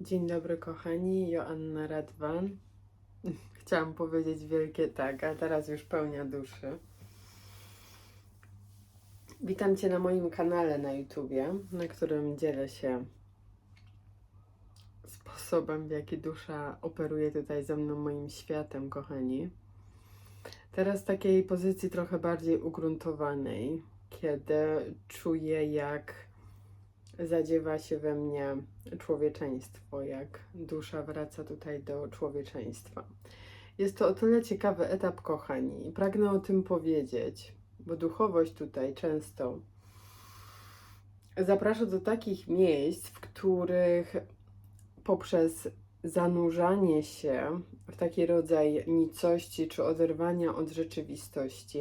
Dzień dobry kochani, Joanna Radwan. Chciałam powiedzieć wielkie tak, a teraz już pełnia duszy. Witam Cię na moim kanale na YouTubie, na którym dzielę się sposobem, w jaki dusza operuje tutaj ze mną, moim światem, kochani. Teraz takiej pozycji trochę bardziej ugruntowanej, kiedy czuję, jak zadziewa się we mnie człowieczeństwo, jak dusza wraca tutaj do człowieczeństwa. Jest to o tyle ciekawy etap, kochani, pragnę o tym powiedzieć, bo duchowość tutaj często zaprasza do takich miejsc, w których poprzez zanurzanie się w taki rodzaj nicości czy oderwania od rzeczywistości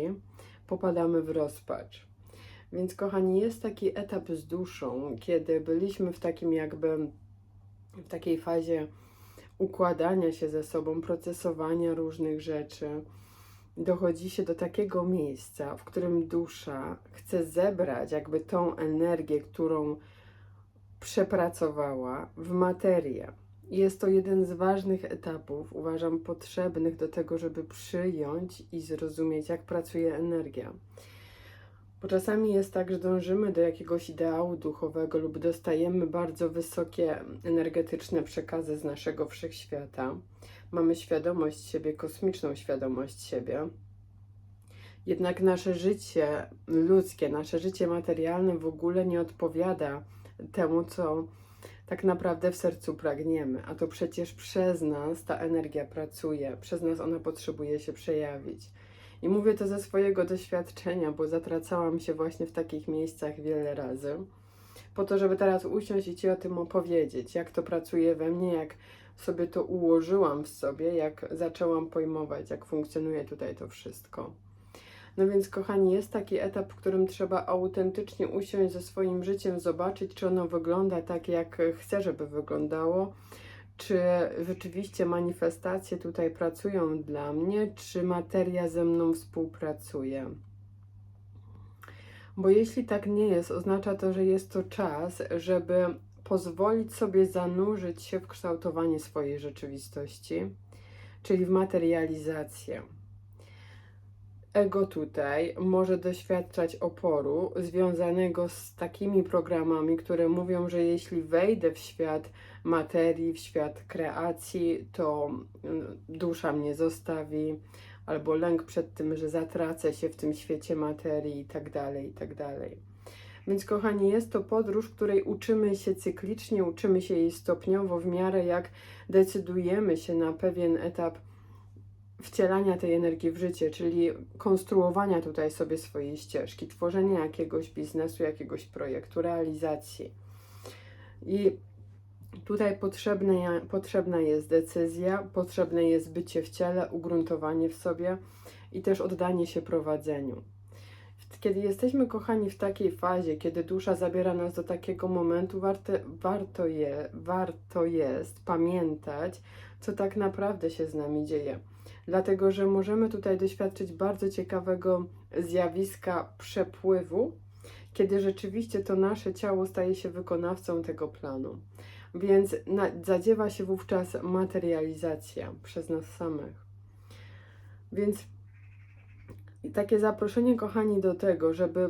popadamy w rozpacz. Więc, kochani, jest taki etap z duszą, kiedy byliśmy w takim jakby w takiej fazie układania się ze sobą, procesowania różnych rzeczy. Dochodzi się do takiego miejsca, w którym dusza chce zebrać jakby tą energię, którą przepracowała w materię. Jest to jeden z ważnych etapów, uważam, potrzebnych do tego, żeby przyjąć i zrozumieć, jak pracuje energia. Bo czasami jest tak, że dążymy do jakiegoś ideału duchowego lub dostajemy bardzo wysokie energetyczne przekazy z naszego wszechświata. Mamy świadomość siebie, kosmiczną świadomość siebie. Jednak nasze życie ludzkie, nasze życie materialne w ogóle nie odpowiada temu, co tak naprawdę w sercu pragniemy. A to przecież przez nas ta energia pracuje, przez nas ona potrzebuje się przejawić. I mówię to ze swojego doświadczenia, bo zatracałam się właśnie w takich miejscach wiele razy. Po to, żeby teraz usiąść i Ci o tym opowiedzieć, jak to pracuje we mnie, jak sobie to ułożyłam w sobie, jak zaczęłam pojmować, jak funkcjonuje tutaj to wszystko. No więc, kochani, jest taki etap, w którym trzeba autentycznie usiąść ze swoim życiem, zobaczyć, czy ono wygląda tak, jak chcę, żeby wyglądało, czy rzeczywiście manifestacje tutaj pracują dla mnie, czy materia ze mną współpracuje. Bo jeśli tak nie jest, oznacza to, że jest to czas, żeby pozwolić sobie zanurzyć się w kształtowanie swojej rzeczywistości, czyli w materializację. Ego tutaj może doświadczać oporu związanego z takimi programami, które mówią, że jeśli wejdę w świat materii, w świat kreacji, to mm, dusza mnie zostawi, albo lęk przed tym, że zatracę się w tym świecie materii i tak dalej, i tak. Więc kochani, jest to podróż, której uczymy się cyklicznie, uczymy się jej stopniowo w miarę jak decydujemy się na pewien etap wcielania tej energii w życie, czyli konstruowania tutaj sobie swojej ścieżki, tworzenia jakiegoś biznesu, jakiegoś projektu, realizacji. I tutaj potrzebne, potrzebna jest decyzja, potrzebne jest bycie w ciele, ugruntowanie w sobie i też oddanie się prowadzeniu. Kiedy jesteśmy kochani w takiej fazie, kiedy dusza zabiera nas do takiego momentu, warto, warto, je, warto jest pamiętać, co tak naprawdę się z nami dzieje dlatego że możemy tutaj doświadczyć bardzo ciekawego zjawiska przepływu, kiedy rzeczywiście to nasze ciało staje się wykonawcą tego planu. Więc zadziewa się wówczas materializacja przez nas samych. Więc takie zaproszenie, kochani, do tego, żeby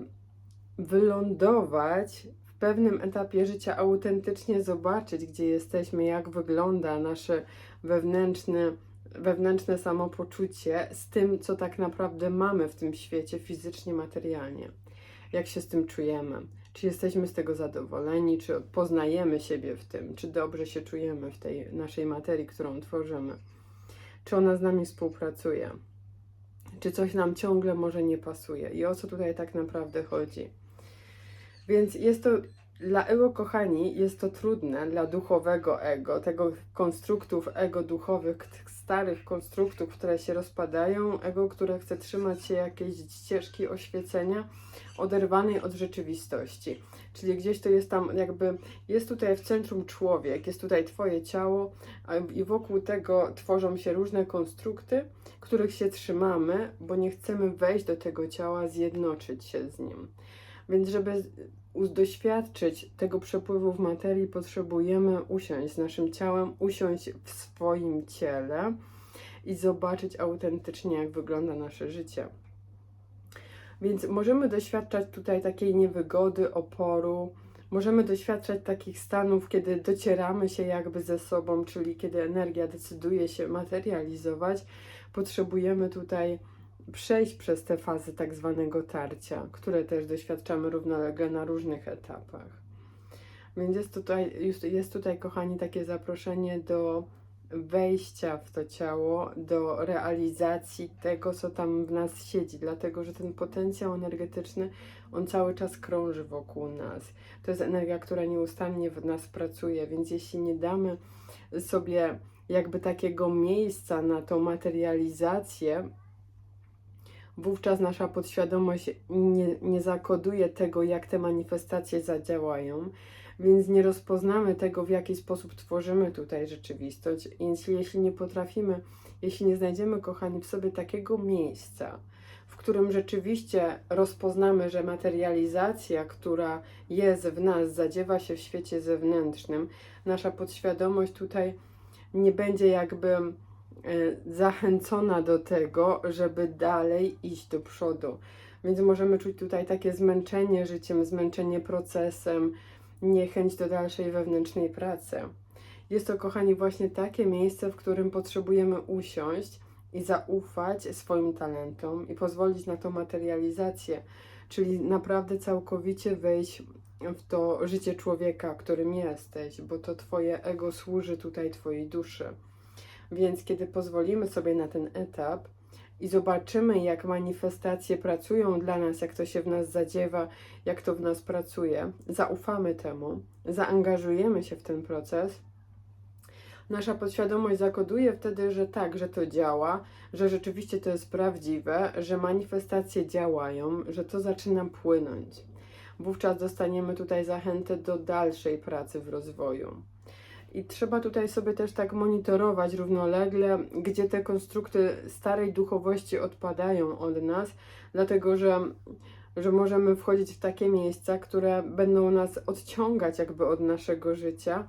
wylądować w pewnym etapie życia, autentycznie zobaczyć, gdzie jesteśmy, jak wygląda nasze wewnętrzne wewnętrzne samopoczucie z tym, co tak naprawdę mamy w tym świecie fizycznie, materialnie. Jak się z tym czujemy? Czy jesteśmy z tego zadowoleni? Czy poznajemy siebie w tym? Czy dobrze się czujemy w tej naszej materii, którą tworzymy? Czy ona z nami współpracuje? Czy coś nam ciągle może nie pasuje? I o co tutaj tak naprawdę chodzi? Więc jest to dla ego, kochani, jest to trudne, dla duchowego ego, tego konstruktów ego duchowych, starych konstruktów, które się rozpadają, ego, które chce trzymać się jakiejś ścieżki oświecenia, oderwanej od rzeczywistości. Czyli gdzieś to jest tam, jakby jest tutaj w centrum człowiek, jest tutaj Twoje ciało, i wokół tego tworzą się różne konstrukty, których się trzymamy, bo nie chcemy wejść do tego ciała, zjednoczyć się z nim. Więc żeby doświadczyć tego przepływu w materii, potrzebujemy usiąść z naszym ciałem, usiąść w swoim ciele i zobaczyć autentycznie, jak wygląda nasze życie. Więc możemy doświadczać tutaj takiej niewygody, oporu, możemy doświadczać takich stanów, kiedy docieramy się jakby ze sobą, czyli kiedy energia decyduje się materializować. Potrzebujemy tutaj przejść przez te fazy tak zwanego tarcia, które też doświadczamy równolegle na różnych etapach. Więc jest tutaj, jest- tutaj, kochani, takie zaproszenie do wejścia w to ciało, do realizacji tego, co tam w nas siedzi, dlatego że ten potencjał energetyczny, on cały czas krąży wokół nas. To jest energia, która nieustannie w nas pracuje, więc jeśli nie damy sobie jakby takiego miejsca na tą materializację, wówczas nasza podświadomość nie, nie zakoduje tego, jak te manifestacje zadziałają, więc nie rozpoznamy tego, w jaki sposób tworzymy tutaj rzeczywistość. Więc jeśli nie potrafimy, jeśli nie znajdziemy, kochani, w sobie takiego miejsca, w którym rzeczywiście rozpoznamy, że materializacja, która jest w nas, zadziewa się w świecie zewnętrznym, nasza podświadomość tutaj nie będzie jakby zachęcona do tego, żeby dalej iść do przodu. Więc możemy czuć tutaj takie zmęczenie życiem, zmęczenie procesem, niechęć do dalszej wewnętrznej pracy. Jest to, kochani, właśnie takie miejsce, w którym potrzebujemy usiąść i zaufać swoim talentom i pozwolić na tą materializację, czyli naprawdę całkowicie wejść w to życie człowieka, którym jesteś, bo to Twoje ego służy tutaj Twojej duszy. Więc kiedy pozwolimy sobie na ten etap i zobaczymy, jak manifestacje pracują dla nas, jak to się w nas zadziewa, jak to w nas pracuje, zaufamy temu, zaangażujemy się w ten proces, nasza podświadomość zakoduje wtedy, że tak, że to działa, że rzeczywiście to jest prawdziwe, że manifestacje działają, że to zaczyna płynąć. Wówczas dostaniemy tutaj zachętę do dalszej pracy w rozwoju. I trzeba tutaj sobie też tak monitorować równolegle, gdzie te konstrukty starej duchowości odpadają od nas, dlatego że, że możemy wchodzić w takie miejsca, które będą nas odciągać jakby od naszego życia,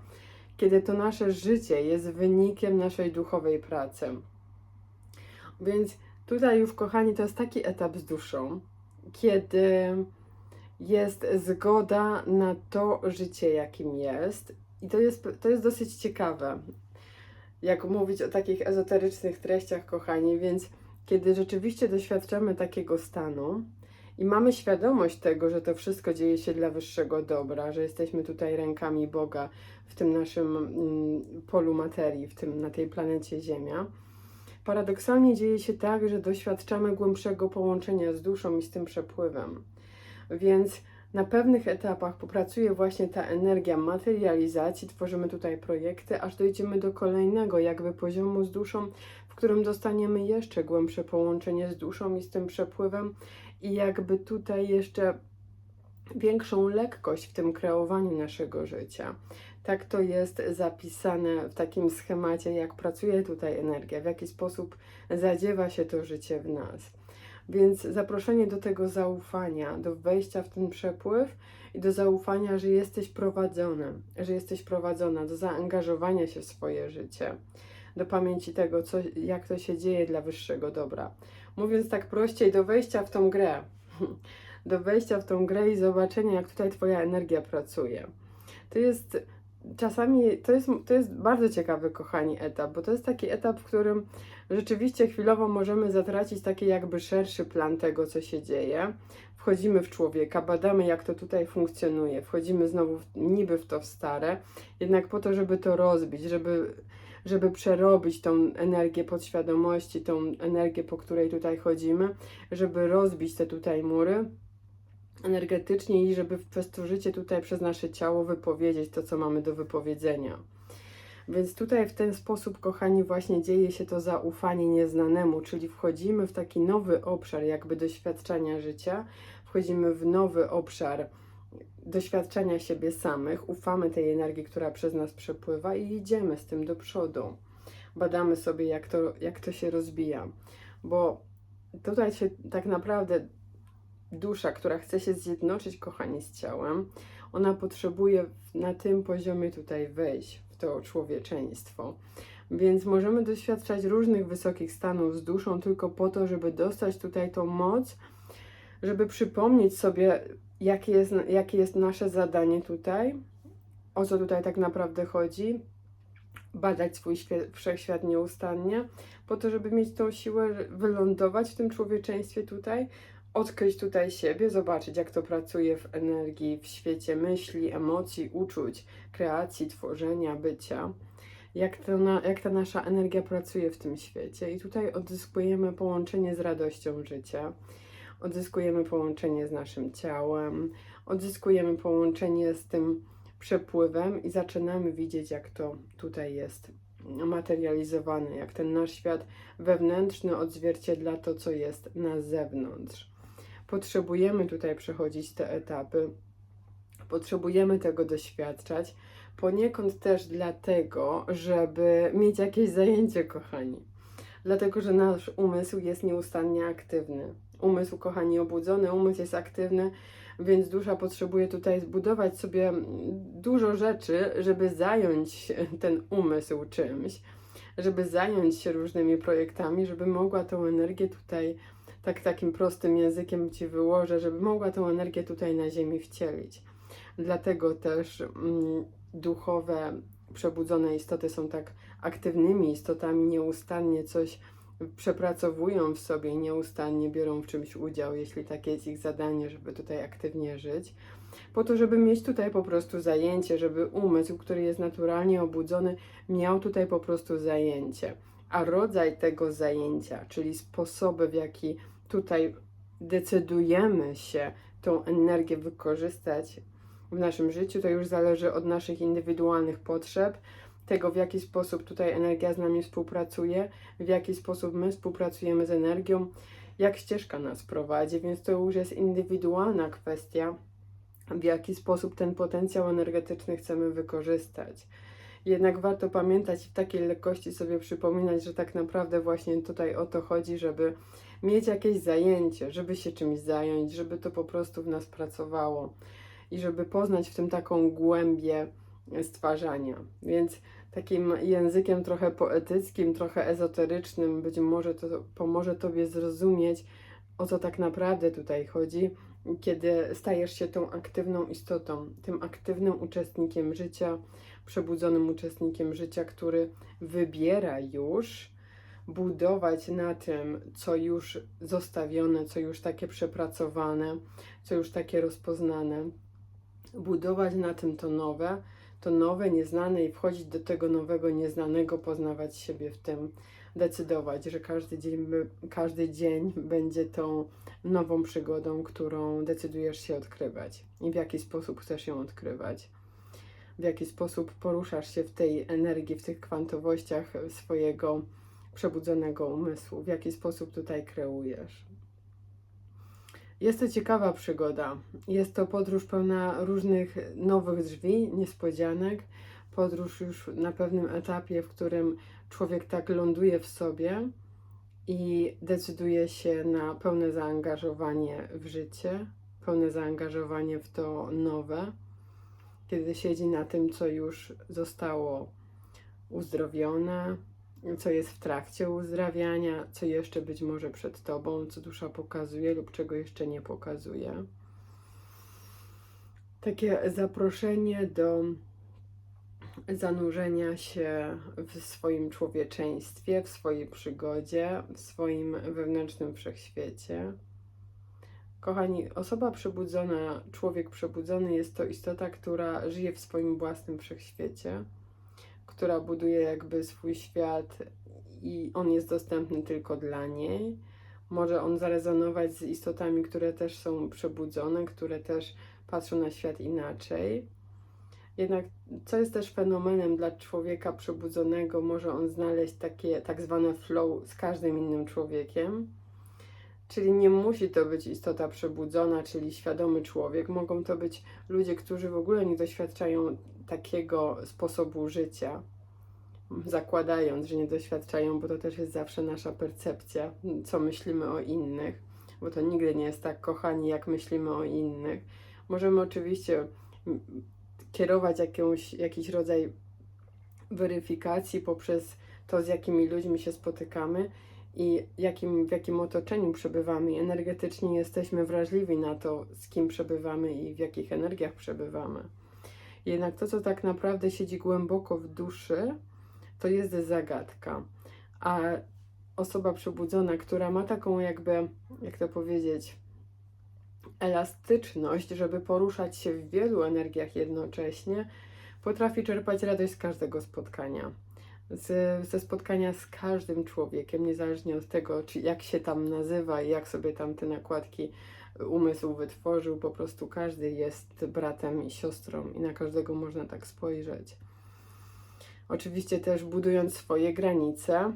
kiedy to nasze życie jest wynikiem naszej duchowej pracy. Więc tutaj już, kochani, to jest taki etap z duszą, kiedy jest zgoda na to życie, jakim jest. I to jest, to jest dosyć ciekawe, jak mówić o takich ezoterycznych treściach, kochani. Więc kiedy rzeczywiście doświadczamy takiego stanu i mamy świadomość tego, że to wszystko dzieje się dla wyższego dobra, że jesteśmy tutaj rękami Boga w tym naszym mm, polu materii, w tym, na tej planecie Ziemia. Paradoksalnie dzieje się tak, że doświadczamy głębszego połączenia z duszą i z tym przepływem. Więc na pewnych etapach popracuje właśnie ta energia materializacji, tworzymy tutaj projekty, aż dojdziemy do kolejnego jakby poziomu z duszą, w którym dostaniemy jeszcze głębsze połączenie z duszą i z tym przepływem i jakby tutaj jeszcze większą lekkość w tym kreowaniu naszego życia. Tak to jest zapisane w takim schemacie, jak pracuje tutaj energia, w jaki sposób zadziewa się to życie w nas. Więc zaproszenie do tego zaufania, do wejścia w ten przepływ i do zaufania, że jesteś prowadzony, że jesteś prowadzona, do zaangażowania się w swoje życie, do pamięci tego, co, jak to się dzieje dla wyższego dobra. Mówiąc tak prościej, do wejścia w tą grę, do wejścia w tą grę i zobaczenia, jak tutaj Twoja energia pracuje. To jest czasami, to jest, to jest bardzo ciekawy, kochani, etap, bo to jest taki etap, w którym rzeczywiście chwilowo możemy zatracić taki jakby szerszy plan tego, co się dzieje. Wchodzimy w człowieka, badamy, jak to tutaj funkcjonuje, wchodzimy znowu w, niby w to w stare, jednak po to, żeby to rozbić, żeby, żeby przerobić tą energię podświadomości, tą energię, po której tutaj chodzimy, żeby rozbić te tutaj mury energetycznie i żeby przez to życie tutaj, przez nasze ciało wypowiedzieć to, co mamy do wypowiedzenia. Więc tutaj w ten sposób, kochani, właśnie dzieje się to zaufanie nieznanemu, czyli wchodzimy w taki nowy obszar jakby doświadczenia życia, wchodzimy w nowy obszar doświadczenia siebie samych, ufamy tej energii, która przez nas przepływa i idziemy z tym do przodu. Badamy sobie, jak to, jak to się rozbija, bo tutaj się tak naprawdę dusza, która chce się zjednoczyć, kochani, z ciałem, ona potrzebuje na tym poziomie tutaj wejść w to człowieczeństwo. Więc możemy doświadczać różnych wysokich stanów z duszą tylko po to, żeby dostać tutaj tą moc, żeby przypomnieć sobie, jakie jest, jakie jest nasze zadanie tutaj, o co tutaj tak naprawdę chodzi, badać swój świe- wszechświat nieustannie, po to, żeby mieć tą siłę wylądować w tym człowieczeństwie tutaj, odkryć tutaj siebie, zobaczyć, jak to pracuje w energii, w świecie myśli, emocji, uczuć, kreacji, tworzenia, bycia. Jak, to na, jak ta nasza energia pracuje w tym świecie. I tutaj odzyskujemy połączenie z radością życia, odzyskujemy połączenie z naszym ciałem, odzyskujemy połączenie z tym przepływem i zaczynamy widzieć, jak to tutaj jest materializowane, jak ten nasz świat wewnętrzny odzwierciedla to, co jest na zewnątrz. Potrzebujemy tutaj przechodzić te etapy, potrzebujemy tego doświadczać, poniekąd też dlatego, żeby mieć jakieś zajęcie, kochani. Dlatego, że nasz umysł jest nieustannie aktywny. Umysł, kochani, obudzony, umysł jest aktywny, więc dusza potrzebuje tutaj zbudować sobie dużo rzeczy, żeby zająć ten umysł czymś, żeby zająć się różnymi projektami, żeby mogła tą energię tutaj, tak takim prostym językiem Ci wyłożę, żeby mogła tą energię tutaj na Ziemi wcielić. Dlatego też mm, duchowe, przebudzone istoty są tak aktywnymi istotami, nieustannie coś przepracowują w sobie nieustannie biorą w czymś udział, jeśli takie jest ich zadanie, żeby tutaj aktywnie żyć, po to, żeby mieć tutaj po prostu zajęcie, żeby umysł, który jest naturalnie obudzony, miał tutaj po prostu zajęcie. A rodzaj tego zajęcia, czyli sposoby, w jaki tutaj decydujemy się tą energię wykorzystać w naszym życiu, to już zależy od naszych indywidualnych potrzeb, tego, w jaki sposób tutaj energia z nami współpracuje, w jaki sposób my współpracujemy z energią, jak ścieżka nas prowadzi, więc to już jest indywidualna kwestia, w jaki sposób ten potencjał energetyczny chcemy wykorzystać. Jednak warto pamiętać w takiej lekkości sobie przypominać, że tak naprawdę właśnie tutaj o to chodzi, żeby mieć jakieś zajęcie, żeby się czymś zająć, żeby to po prostu w nas pracowało i żeby poznać w tym taką głębię stwarzania. Więc takim językiem trochę poetyckim, trochę ezoterycznym, być może to pomoże Tobie zrozumieć, o co tak naprawdę tutaj chodzi, kiedy stajesz się tą aktywną istotą, tym aktywnym uczestnikiem życia, przebudzonym uczestnikiem życia, który wybiera już budować na tym, co już zostawione, co już takie przepracowane, co już takie rozpoznane, budować na tym to nowe, to nowe, nieznane i wchodzić do tego nowego, nieznanego, poznawać siebie w tym, decydować, że każdy dzień, każdy dzień będzie tą nową przygodą, którą decydujesz się odkrywać i w jaki sposób chcesz ją odkrywać. W jaki sposób poruszasz się w tej energii, w tych kwantowościach swojego przebudzonego umysłu, w jaki sposób tutaj kreujesz. Jest to ciekawa przygoda. Jest to podróż pełna różnych nowych drzwi, niespodzianek. Podróż już na pewnym etapie, w którym człowiek tak ląduje w sobie i decyduje się na pełne zaangażowanie w życie, pełne zaangażowanie w to nowe, kiedy siedzi na tym, co już zostało uzdrowione, co jest w trakcie uzdrawiania, co jeszcze być może przed tobą, co dusza pokazuje lub czego jeszcze nie pokazuje. Takie zaproszenie do zanurzenia się w swoim człowieczeństwie, w swojej przygodzie, w swoim wewnętrznym wszechświecie. Kochani, osoba przebudzona, człowiek przebudzony jest to istota, która żyje w swoim własnym wszechświecie która buduje jakby swój świat i on jest dostępny tylko dla niej. Może on zarezonować z istotami, które też są przebudzone, które też patrzą na świat inaczej. Jednak, co jest też fenomenem dla człowieka przebudzonego, może on znaleźć takie tak zwane flow z każdym innym człowiekiem. Czyli nie musi to być istota przebudzona, czyli świadomy człowiek. Mogą to być ludzie, którzy w ogóle nie doświadczają takiego sposobu życia, zakładając, że nie doświadczają, bo to też jest zawsze nasza percepcja, co myślimy o innych. bo to nigdy nie jest tak, kochani, jak myślimy o innych. Możemy oczywiście kierować jakąś, jakiś rodzaj weryfikacji poprzez to, z jakimi ludźmi się spotykamy i jakim, w jakim otoczeniu przebywamy. Energetycznie jesteśmy wrażliwi na to, z kim przebywamy i w jakich energiach przebywamy. Jednak to, co tak naprawdę siedzi głęboko w duszy, to jest zagadka. A osoba przebudzona, która ma taką jakby, jak to powiedzieć, elastyczność, żeby poruszać się w wielu energiach jednocześnie, potrafi czerpać radość z każdego spotkania. Z, ze spotkania z każdym człowiekiem, niezależnie od tego, czy jak się tam nazywa i jak sobie tam te nakładki umysł wytworzył, po prostu każdy jest bratem i siostrą i na każdego można tak spojrzeć. Oczywiście też budując swoje granice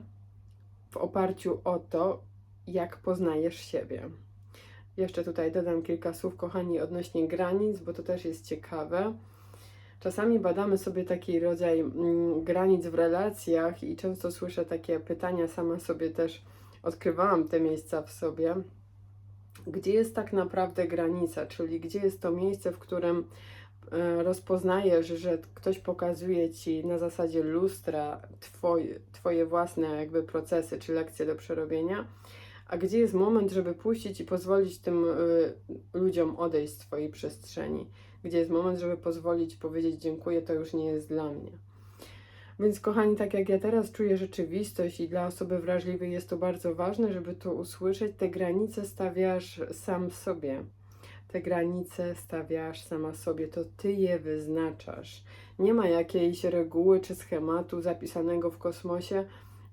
w oparciu o to, jak poznajesz siebie. Jeszcze tutaj dodam kilka słów, kochani, odnośnie granic, bo to też jest ciekawe. Czasami badamy sobie taki rodzaj mm, granic w relacjach i często słyszę takie pytania, sama sobie też odkrywałam te miejsca w sobie. Gdzie jest tak naprawdę granica, czyli gdzie jest to miejsce, w którym e, rozpoznajesz, że ktoś pokazuje ci na zasadzie lustra twoje, twoje własne jakby procesy czy lekcje do przerobienia, a gdzie jest moment, żeby puścić i pozwolić tym y, ludziom odejść z twojej przestrzeni, gdzie jest moment, żeby pozwolić powiedzieć dziękuję, to już nie jest dla mnie. Więc kochani, tak jak ja teraz czuję rzeczywistość i dla osoby wrażliwej jest to bardzo ważne, żeby to usłyszeć, te granice stawiasz sam sobie. Te granice stawiasz sama sobie, to ty je wyznaczasz. Nie ma jakiejś reguły czy schematu zapisanego w kosmosie,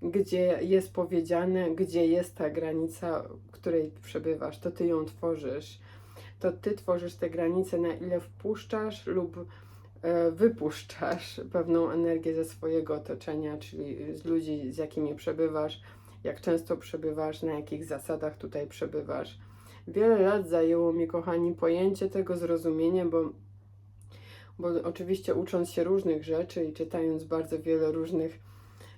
gdzie jest powiedziane, gdzie jest ta granica, której przebywasz. To ty ją tworzysz. To ty tworzysz te granice, na ile wpuszczasz lub E, wypuszczasz pewną energię ze swojego otoczenia, czyli z ludzi, z jakimi przebywasz, jak często przebywasz, na jakich zasadach tutaj przebywasz. Wiele lat zajęło mi, kochani, pojęcie tego, zrozumienie, bo, bo oczywiście ucząc się różnych rzeczy i czytając bardzo wiele różnych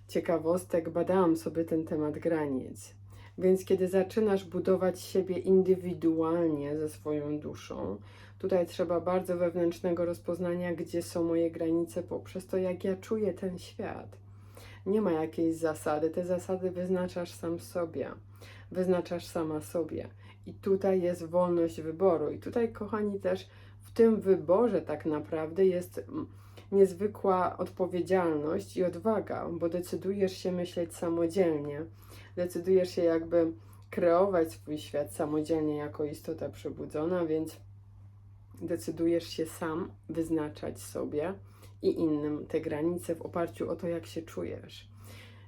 ciekawostek, badałam sobie ten temat granic. Więc kiedy zaczynasz budować siebie indywidualnie ze swoją duszą, Tutaj trzeba bardzo wewnętrznego rozpoznania, gdzie są moje granice, poprzez to, jak ja czuję ten świat. Nie ma jakiejś zasady, te zasady wyznaczasz sam sobie, wyznaczasz sama sobie. I tutaj jest wolność wyboru. I tutaj, kochani, też w tym wyborze tak naprawdę jest niezwykła odpowiedzialność i odwaga, bo decydujesz się myśleć samodzielnie, decydujesz się jakby kreować swój świat samodzielnie jako istota przebudzona, więc decydujesz się sam wyznaczać sobie i innym te granice w oparciu o to, jak się czujesz.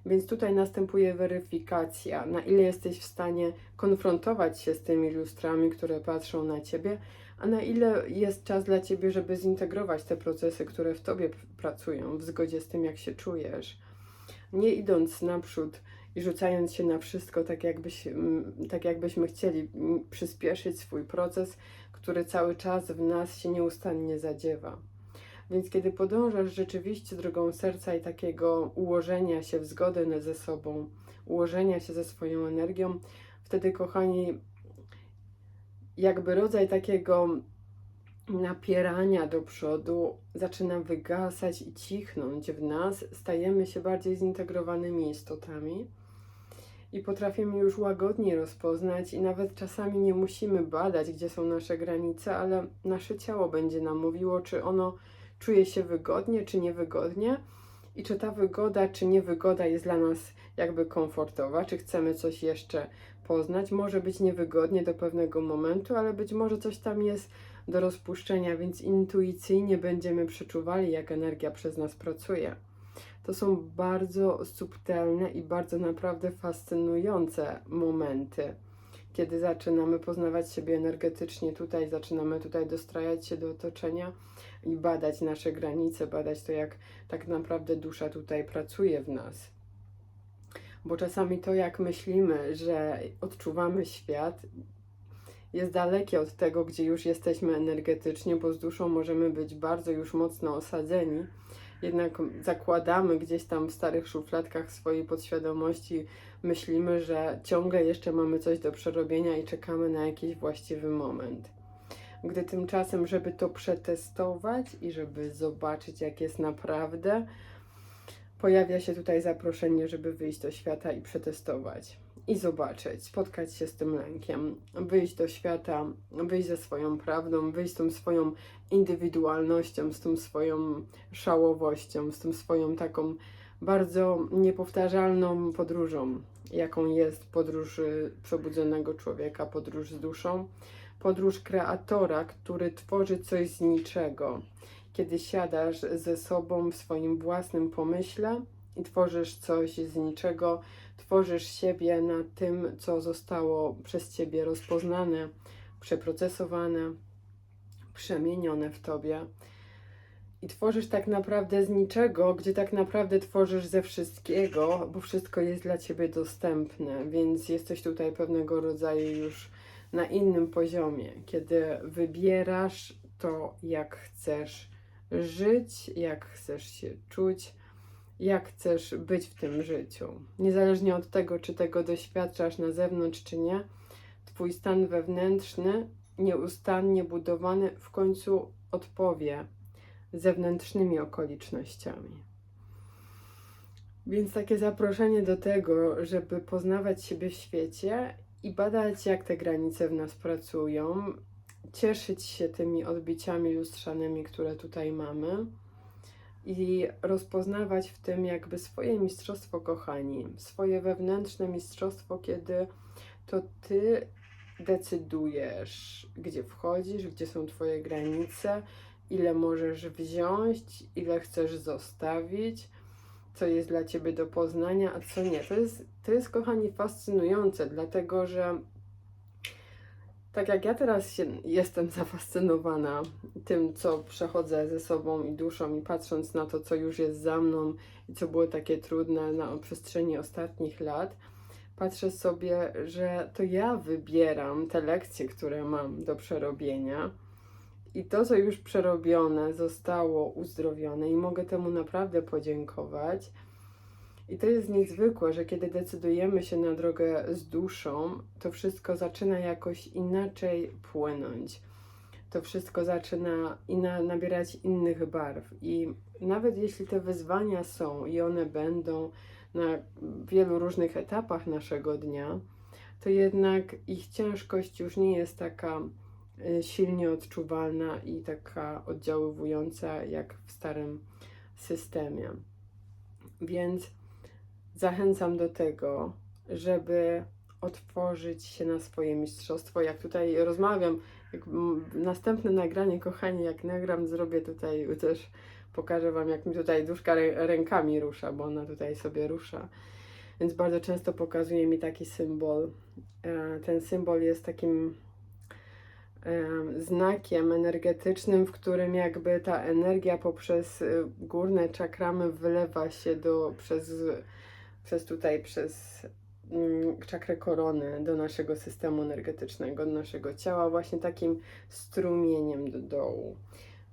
Więc tutaj następuje weryfikacja, na ile jesteś w stanie konfrontować się z tymi lustrami, które patrzą na ciebie, a na ile jest czas dla ciebie, żeby zintegrować te procesy, które w tobie pracują, w zgodzie z tym, jak się czujesz. Nie idąc naprzód i rzucając się na wszystko, tak, jakbyś, tak jakbyśmy chcieli przyspieszyć swój proces, który cały czas w nas się nieustannie zadziewa. Więc kiedy podążasz rzeczywiście drogą serca i takiego ułożenia się w zgodę ze sobą, ułożenia się ze swoją energią, wtedy, kochani, jakby rodzaj takiego napierania do przodu zaczyna wygasać i cichnąć w nas, stajemy się bardziej zintegrowanymi istotami i potrafimy już łagodnie rozpoznać i nawet czasami nie musimy badać, gdzie są nasze granice, ale nasze ciało będzie nam mówiło, czy ono czuje się wygodnie, czy niewygodnie i czy ta wygoda, czy niewygoda jest dla nas jakby komfortowa, czy chcemy coś jeszcze poznać. Może być niewygodnie do pewnego momentu, ale być może coś tam jest do rozpuszczenia, więc intuicyjnie będziemy przeczuwali, jak energia przez nas pracuje. To są bardzo subtelne i bardzo naprawdę fascynujące momenty, kiedy zaczynamy poznawać siebie energetycznie. Tutaj zaczynamy tutaj dostrajać się do otoczenia i badać nasze granice, badać to, jak tak naprawdę dusza tutaj pracuje w nas. Bo czasami to, jak myślimy, że odczuwamy świat, jest dalekie od tego, gdzie już jesteśmy energetycznie, bo z duszą możemy być bardzo już mocno osadzeni jednak zakładamy gdzieś tam w starych szufladkach swojej podświadomości, myślimy, że ciągle jeszcze mamy coś do przerobienia i czekamy na jakiś właściwy moment. Gdy tymczasem, żeby to przetestować i żeby zobaczyć, jak jest naprawdę, pojawia się tutaj zaproszenie, żeby wyjść do świata i przetestować. I zobaczyć, spotkać się z tym lękiem, wyjść do świata, wyjść ze swoją prawdą, wyjść z tą swoją indywidualnością, z tą swoją szałowością, z tą swoją taką bardzo niepowtarzalną podróżą, jaką jest podróż y, przebudzonego człowieka, podróż z duszą, podróż kreatora, który tworzy coś z niczego. Kiedy siadasz ze sobą w swoim własnym pomyśle i tworzysz coś z niczego, tworzysz siebie na tym, co zostało przez ciebie rozpoznane, przeprocesowane, przemienione w tobie. I tworzysz tak naprawdę z niczego, gdzie tak naprawdę tworzysz ze wszystkiego, bo wszystko jest dla ciebie dostępne, więc jesteś tutaj pewnego rodzaju już na innym poziomie, kiedy wybierasz to, jak chcesz żyć, jak chcesz się czuć, jak chcesz być w tym życiu. Niezależnie od tego, czy tego doświadczasz na zewnątrz, czy nie, Twój stan wewnętrzny, nieustannie budowany, w końcu odpowie zewnętrznymi okolicznościami. Więc takie zaproszenie do tego, żeby poznawać siebie w świecie i badać, jak te granice w nas pracują, cieszyć się tymi odbiciami lustrzanymi, które tutaj mamy i rozpoznawać w tym jakby swoje mistrzostwo, kochani, swoje wewnętrzne mistrzostwo, kiedy to ty decydujesz, gdzie wchodzisz, gdzie są twoje granice, ile możesz wziąć, ile chcesz zostawić, co jest dla ciebie do poznania, a co nie. To jest, to jest kochani, fascynujące, dlatego że tak jak ja teraz się, jestem zafascynowana tym, co przechodzę ze sobą i duszą, i patrząc na to, co już jest za mną i co było takie trudne na przestrzeni ostatnich lat, patrzę sobie, że to ja wybieram te lekcje, które mam do przerobienia. I to, co już przerobione, zostało uzdrowione, i mogę temu naprawdę podziękować. I to jest niezwykłe, że kiedy decydujemy się na drogę z duszą, to wszystko zaczyna jakoś inaczej płynąć. To wszystko zaczyna nabierać innych barw. I nawet jeśli te wyzwania są i one będą na wielu różnych etapach naszego dnia, to jednak ich ciężkość już nie jest taka y, silnie odczuwalna i taka oddziaływująca jak w starym systemie. Więc zachęcam do tego, żeby otworzyć się na swoje mistrzostwo. Jak tutaj rozmawiam, jak następne nagranie, kochani, jak nagram, zrobię tutaj też, pokażę Wam, jak mi tutaj duszka rękami rusza, bo ona tutaj sobie rusza. Więc bardzo często pokazuje mi taki symbol. E, ten symbol jest takim znakiem energetycznym, w którym jakby ta energia poprzez y, górne czakramy wylewa się do, przez przez tutaj, przez mm, czakrę korony do naszego systemu energetycznego, do naszego ciała, właśnie takim strumieniem do dołu.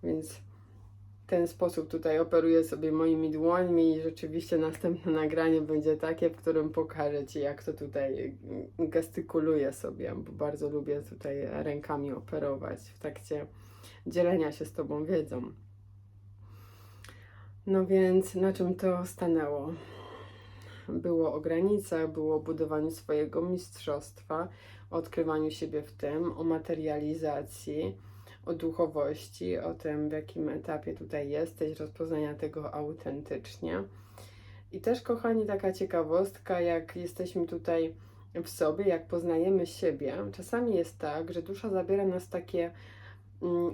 Więc w ten sposób tutaj operuję sobie moimi dłońmi i rzeczywiście następne nagranie będzie takie, w którym pokażę Ci, jak to tutaj gestykuluję sobie, bo bardzo lubię tutaj rękami operować w trakcie dzielenia się z Tobą wiedzą. No więc na czym to stanęło? Było o granicach, było o budowaniu swojego mistrzostwa, o odkrywaniu siebie w tym, o materializacji, o duchowości, o tym, w jakim etapie tutaj jesteś, rozpoznania tego autentycznie. I też, kochani, taka ciekawostka, jak jesteśmy tutaj w sobie, jak poznajemy siebie, czasami jest tak, że dusza zabiera nas takie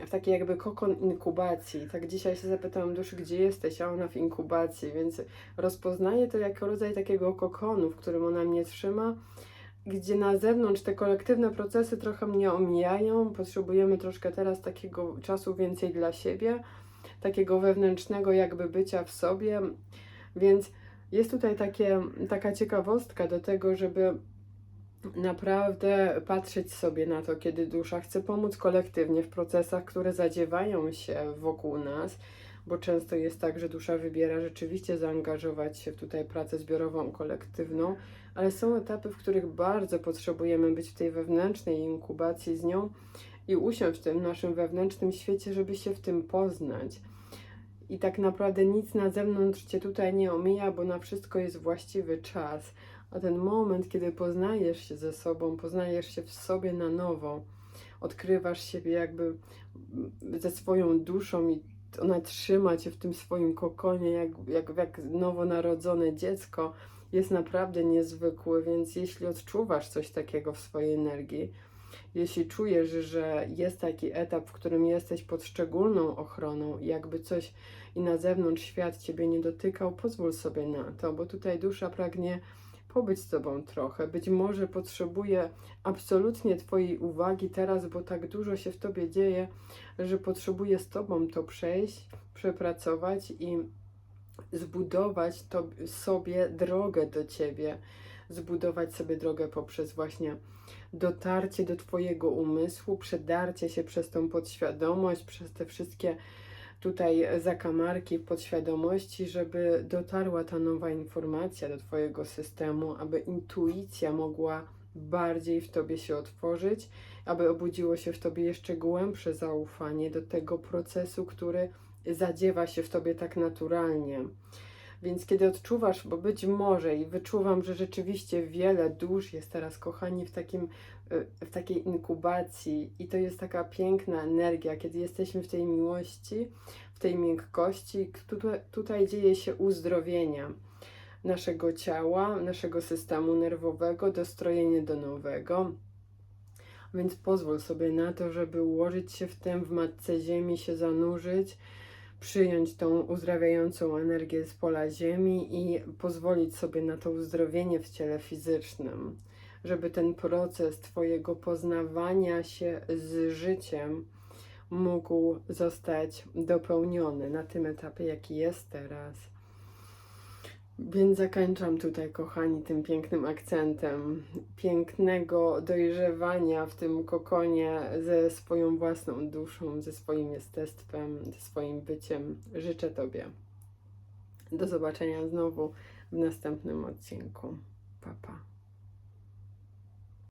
w taki jakby kokon inkubacji. Tak dzisiaj się zapytałam duszy, gdzie jesteś, a ona w inkubacji, więc rozpoznaję to jako rodzaj takiego kokonu, w którym ona mnie trzyma, gdzie na zewnątrz te kolektywne procesy trochę mnie omijają, potrzebujemy troszkę teraz takiego czasu więcej dla siebie, takiego wewnętrznego jakby bycia w sobie, więc jest tutaj takie, taka ciekawostka do tego, żeby naprawdę patrzeć sobie na to, kiedy dusza chce pomóc kolektywnie w procesach, które zadziewają się wokół nas, bo często jest tak, że dusza wybiera rzeczywiście zaangażować się w tutaj pracę zbiorową, kolektywną, ale są etapy, w których bardzo potrzebujemy być w tej wewnętrznej inkubacji z nią i usiąść w tym naszym wewnętrznym świecie, żeby się w tym poznać. I tak naprawdę nic na zewnątrz cię tutaj nie omija, bo na wszystko jest właściwy czas. A ten moment, kiedy poznajesz się ze sobą, poznajesz się w sobie na nowo, odkrywasz siebie jakby ze swoją duszą i ona trzyma cię w tym swoim kokonie, jak, jak, jak nowonarodzone dziecko, jest naprawdę niezwykły. Więc jeśli odczuwasz coś takiego w swojej energii, jeśli czujesz, że jest taki etap, w którym jesteś pod szczególną ochroną, jakby coś i na zewnątrz świat ciebie nie dotykał, pozwól sobie na to, bo tutaj dusza pragnie pobyć z tobą trochę. Być może potrzebuje absolutnie twojej uwagi teraz, bo tak dużo się w tobie dzieje, że potrzebuje z tobą to przejść, przepracować i zbudować to sobie drogę do ciebie, zbudować sobie drogę poprzez właśnie dotarcie do Twojego umysłu, przedarcie się przez tą podświadomość, przez te wszystkie tutaj zakamarki w podświadomości, żeby dotarła ta nowa informacja do Twojego systemu, aby intuicja mogła bardziej w Tobie się otworzyć, aby obudziło się w Tobie jeszcze głębsze zaufanie do tego procesu, który zadziewa się w Tobie tak naturalnie. Więc kiedy odczuwasz, bo być może i wyczuwam, że rzeczywiście wiele dusz jest teraz, kochani, w, takim, w takiej inkubacji i to jest taka piękna energia, kiedy jesteśmy w tej miłości, w tej miękkości, tutaj, tutaj dzieje się uzdrowienia naszego ciała, naszego systemu nerwowego, dostrojenie do nowego. Więc pozwól sobie na to, żeby ułożyć się w tym, w matce ziemi się zanurzyć, przyjąć tą uzdrawiającą energię z pola Ziemi i pozwolić sobie na to uzdrowienie w ciele fizycznym, żeby ten proces Twojego poznawania się z życiem mógł zostać dopełniony na tym etapie, jaki jest teraz. Więc zakończam tutaj, kochani, tym pięknym akcentem pięknego dojrzewania w tym kokonie ze swoją własną duszą, ze swoim jestestwem, ze swoim byciem. Życzę Tobie. Do zobaczenia znowu w następnym odcinku. Pa, pa.